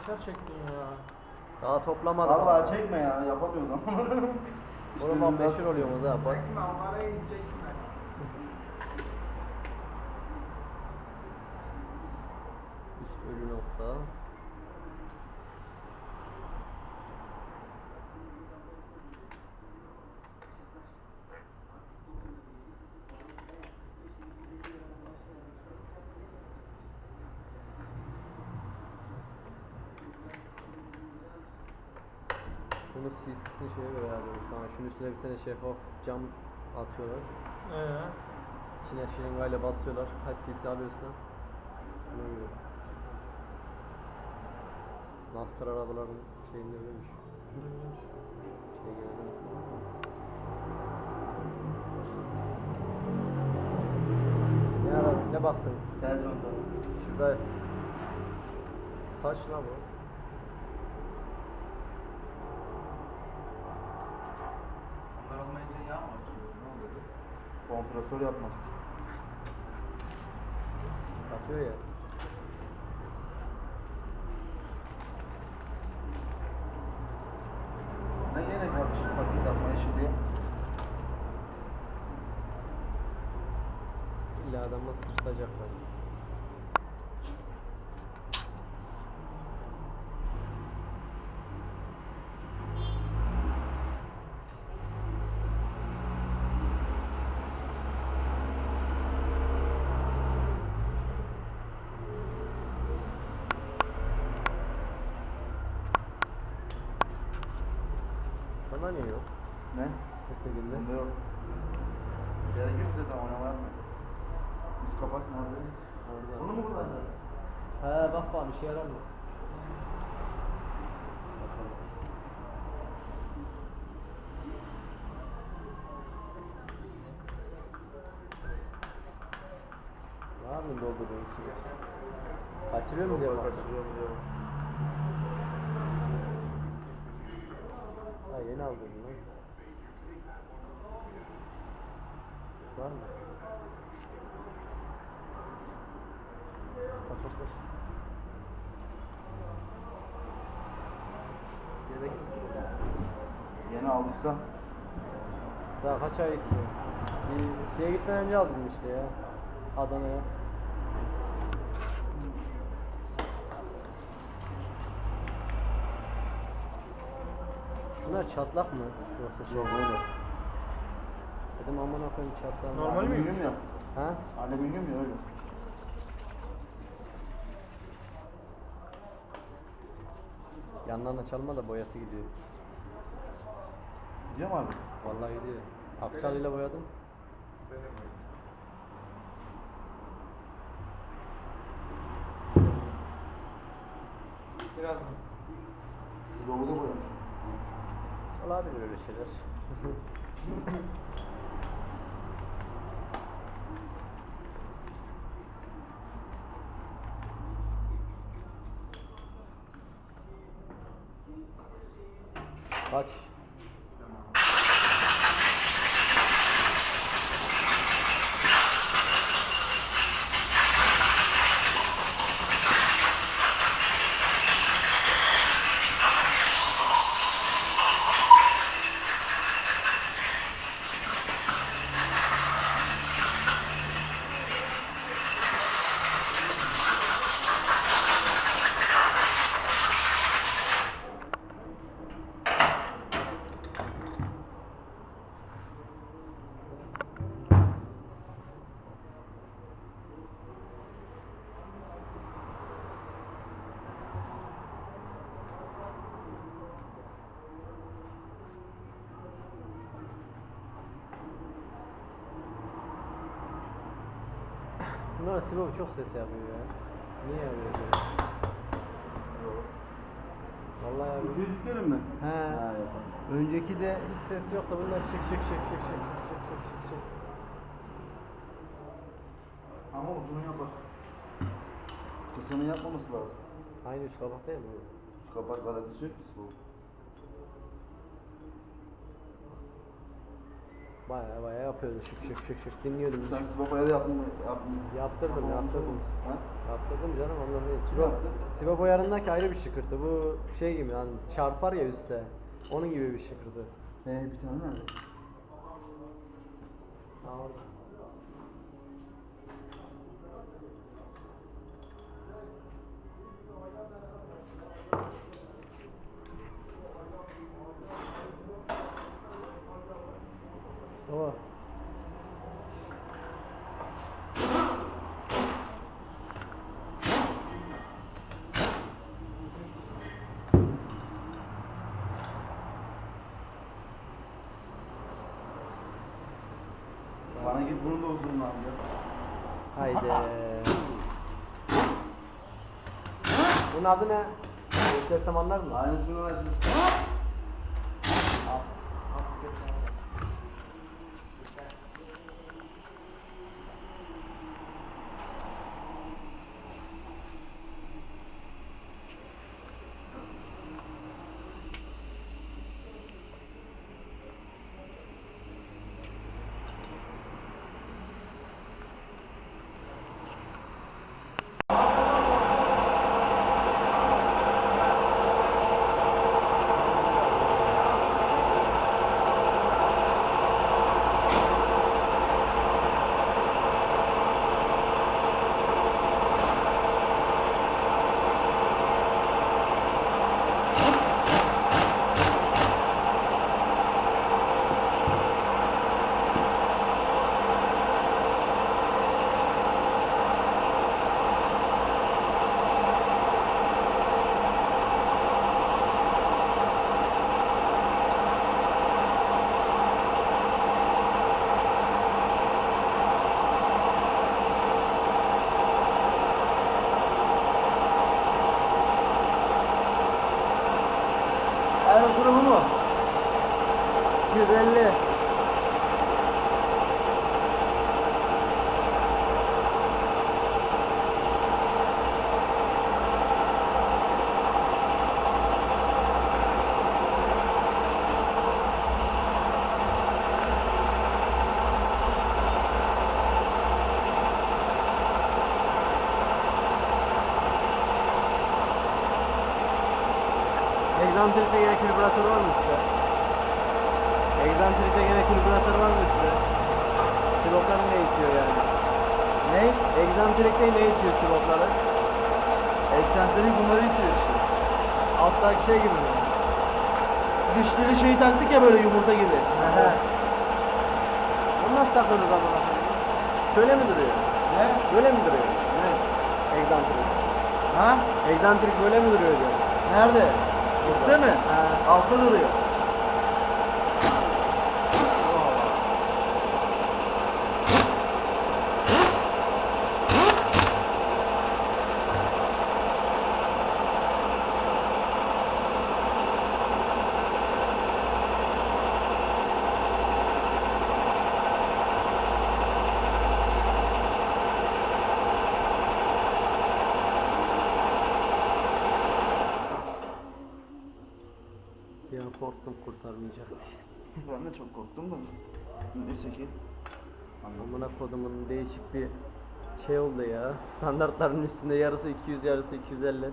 yeter çektin ya. Daha toplamadım. Vallahi çekme ya yapamıyoruz ama. Oğlum ben meşhur oluyoruz ha. Bak. Çekme onlara çekme. Üst ölü nokta. Bunu CC'sini şeye göre ayarladım şu an. Şunun üstüne bir tane şeffaf cam atıyorlar. Ee, İçine şırıngayla basıyorlar. Kaç cc alıyorsa. Buna göre. NASCAR arabaların şeyinde öyleymiş. Şey geldi. Ne ara, ne baktın? Conta. Şurada saç la bu. Onlar olmayınca yağ mı açıyor? Ne oluyor? Kompresör yapmaz. Atıyor ya. Ne gerek var şimdi paket yapmaya şimdi? İlla adamı sırtacaklar. Sana niye yok? Ne? Ötekinde. Bunda yok. Gerek yok zaten ona var mı? Üst kapak nerede? Orada. Bunu mu kullanacağız? He bak bak bir şey yarar mı? Ne yapıyorsun doldurduğun içine? Kaçırıyor mu diye bakacağım. Kaçırıyorum diyorum. Ha yeni aldın lan. Var mı? Kaç. Yedek. Yeni aldıysa Daha kaç ay gitti? Bir şeye gitmeden önce aldım işte ya. Adana'ya. Şunlar çatlak mı? Yoksa şey yok öyle. Dedim aman koyayım çatlak. Normal mi? Alüminyum ya. Ha? Alüminyum ya öyle. Yandan da çalma da boyası gidiyor. Gidiyor mu abi? Vallahi gidiyor. Akçal ile boyadım. Biraz Doğuda boyamış. Olabilir öyle şeyler. Kaç? Bunlar Sibop çok ses yapıyor ya. Niye yapıyor böyle? Vallahi yapıyor. Çocuklarım mı? He. Ha yapalım. Önceki de hiç ses yoktu. Bunlar şık şık şık şık şık şık şık şık şık şık. Ama uzun yapar. Kısmını yapmaması lazım. Aynı üst kabak değil mi? Şu kapak yok ki bu. Baya baya yapıyordu şık şık şık şık dinliyordum. Sen Sibopa'ya da yaptın mı? Yaptın. Yaptırdım, yaptırdım. Ha? Yaptırdım canım ondan değil. Siba? Siba boyarındaki ayrı bir şıkırtı. Bu şey gibi hani çarpar ya üstte. Onun gibi bir şıkırtı. Ee, bir tane nerede? Tamam. Git bunu da uzun lan ya. Haydi. Bunun adı ne? Göstersem anlar mı? Aynısından açmış. Erzurum mu? 150. Egzantrikte gene külbüratör var mı üstte? Egzantrikte gene külbüratör var mı üstte? Silopları ne itiyor yani? Ne? Egzantrikte ne itiyor silopları? Eksentrik bunları itiyor işte. Alttaki şey gibi? Dişleri şey taktık ya böyle yumurta gibi. Ehe. Bunu nasıl takıyoruz ama? Şöyle mi duruyor? Ne? Böyle mi duruyor? Ne? Egzantrik. Ha? Egzantrik böyle mi duruyor diyor. Nerede? Üstte mi? He. Altta duruyor. Bir an korktum kurtarmayacak diye. Ben de çok korktum da. Neyse ki. Amına kodumun değişik bir şey oldu ya. Standartların üstünde yarısı 200 yarısı 250.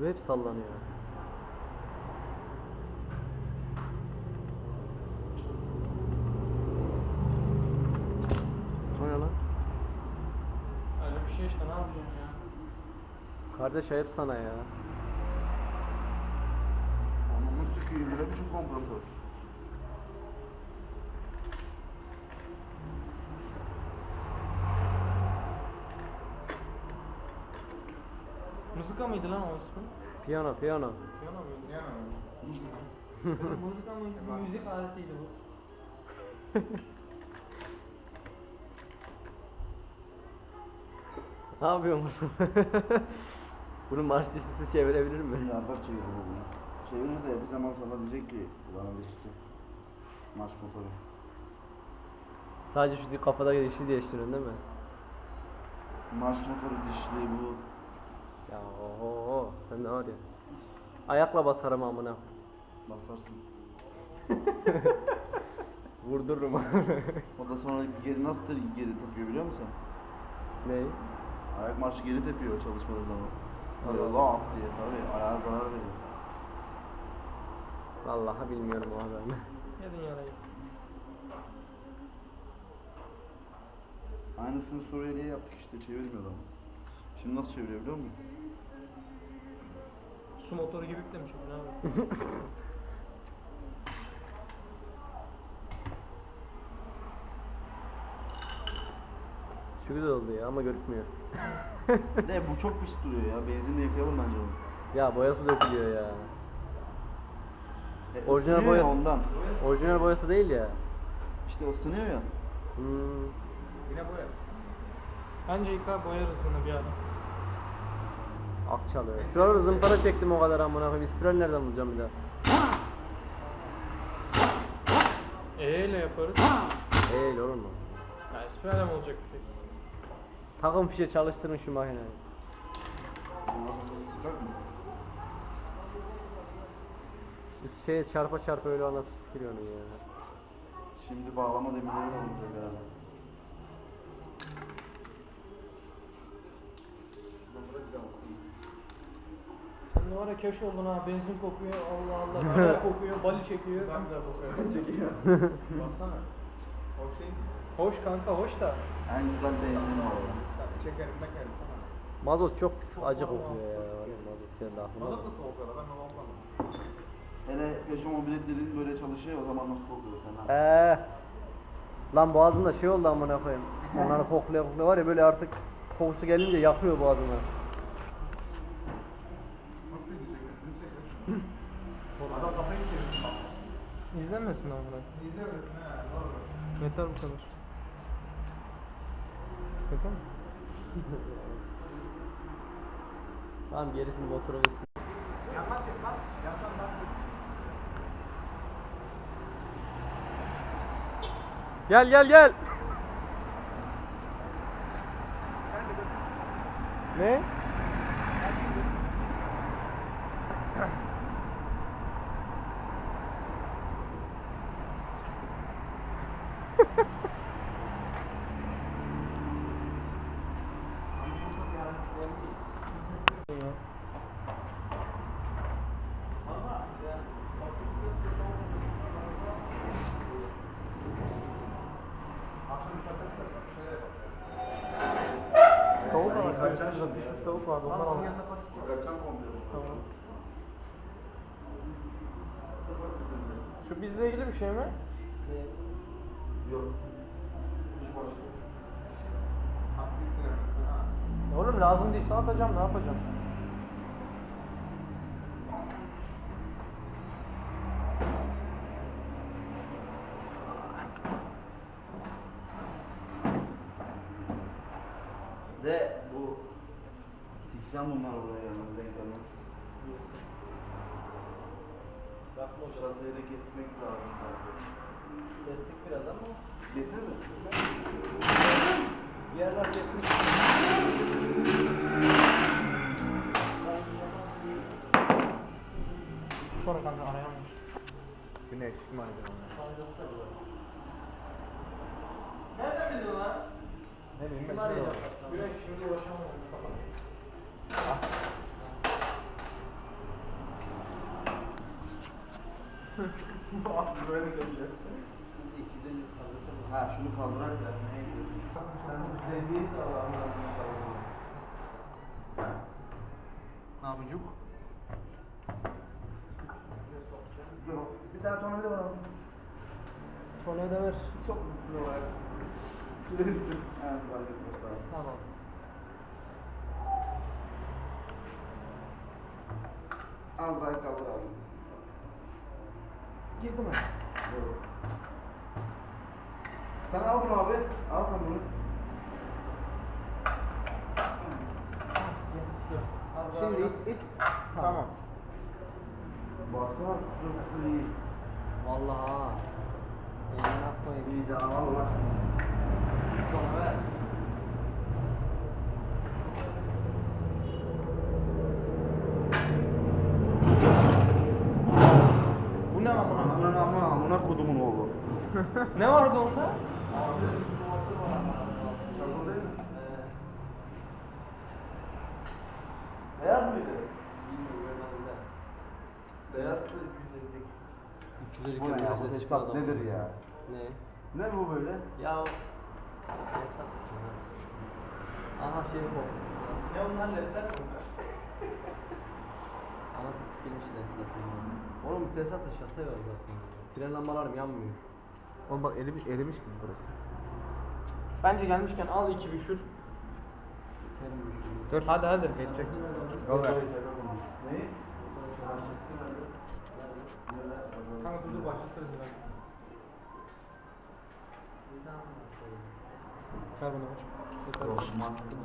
Ve hep sallanıyor. O ne lan? Öyle bir şey işte ne yapacaksın ya? Kardeş ayıp sana ya. Anamı sikeyim. Ne biçim kompresör? Mızıka mıydı lan o ismi? Piyano piyano. Piyano muydu? Piyano muydu? Mızıka mıydı? Bir müzik aletiydi bu. Ne yapıyorsun? Bunu marş dişlisi çevirebilir mi? Yardak çevirir bu bunu. Çevirir de bir zaman sonra diyecek ki bana dişçi. Maç motoru. Sadece şu kafada dişli değiştiriyorsun değil mi? Marş motoru dişli bu. Ya oho sen de var ya. Ayakla basarım amına. Basarsın. Vurdururum. O da sonra geri nasıl geri tepiyor biliyor musun? ne? Ayak marşı geri tepiyor çalışmadığı zaman. Laf diye tabii ayağa zarar veriyor. Vallahi bilmiyorum o haberini. Yedin yarayı. Aynısını Suriyeli'ye yaptık işte çevirmiyor adam. Şimdi nasıl çeviriyor biliyor musun? Su motoru gibi yüklemiş abi. Şu güzel oldu ya ama görükmüyor. Ne bu çok pis duruyor ya. Benzinle yıkayalım bence bunu. Ya boyası dökülüyor ya. E, Orijinal ısınıyor ya boya- ondan. Orijinal boyası değil ya. İşte ısınıyor ya. Hmm. Yine boyarız. Bence yıkar boyarız bunu bir ara. Akçalı. Şuraları zımpara çektim o kadar amına koyayım. İspiral nereden bulacağım bir daha? E ile yaparız. Eee olur mu? Ya esprele mi olacak bir şey? Takım fişe çalıştırın şu makineyi. Üst şeye çarpa çarpa öyle anası sikiliyor onun ya. Şimdi bağlama demirleri de olacak herhalde. Ne ara keş oldun ha benzin kokuyor Allah Allah kara kokuyor bali çekiyor. Ben de bakıyorum. Çekiyor. Baksana. Şey mi? Hoş kanka hoş da. En güzel benzin var çekerim bakarım sana. Mazot çok pis acı kokuyor ya. Mazot geldi aklıma. Nasıl soğuk arada ben olmadım. Hele Peugeot mobiletlerin böyle çalışıyor o zaman nasıl kokuyor fena. Eee. Lan boğazımda şey oldu amına koyayım. Onları koklaya koklaya var ya böyle artık kokusu gelince yakıyor boğazımı. Adam kafayı çevirsin bak. İzlenmesin ama bırak. İzlemesin ha. Doğru. Yeter bu kadar. Yeter mi? Tamam gerisini motora versin. Yandan çek lan. Yandan lan. Gel gel gel. Ne? Ya. Akşam yukarıda da şöyle bak. Tavuk var. Karşımızda tavuk vardı. Onun aldım. yanında var. Tamam. Şu bizle ilgili bir şey mi? Yok. Oğlum lazım değilse atacağım ne yapacağım? De bu denk gelmez. Şaseyi de kesmek lazım. Kestik biraz ama. Kesin mi? Bir yerler kesmiş. Sonra kanka arayamayız. Güneş kim arıyor Nereden bildin lan? Ne bileyim ben. Güneş şimdi uğraşamam. Aslı böyle çekiyor. Ha şunu kaldırak ya. Dediği sağlam. Ne yapacak? Yok. Bir tane tornavida var abi. Sonra da ver. Çok mutlu var. Şuraya üstü. Evet. Tamam. Az daha kaldır abi. Girdi mi? Yok. Sen al bunu abi. Al sen bunu. Şimdi it it. Tamam. Baksana sıfır sıfır iyi. Vallahi ha. Eline koyayım. İyi canavar var. Sonra ver. Amına kodumun oğlu. Ne vardı onda? Çakıl değil mi? Beyaz mıydı? Beyaz da 250 Bu ne ya? Bu ama. nedir ya? Ne? Ne bu böyle? Ya işte. Aha şey bu. Ne onlar ledler mi? Anası sikilmiş tesisat. Oğlum tesisatta şase var zaten. Fren lambalarım yanmıyor. Oğlum bak erimiş, erimiş gibi burası. Bence gelmişken al iki büşür. Dur. Hadi hadi. Geçecek. Yol ver. Neyi? Kanka dur başlatırız ben. Ver bana mantıklı.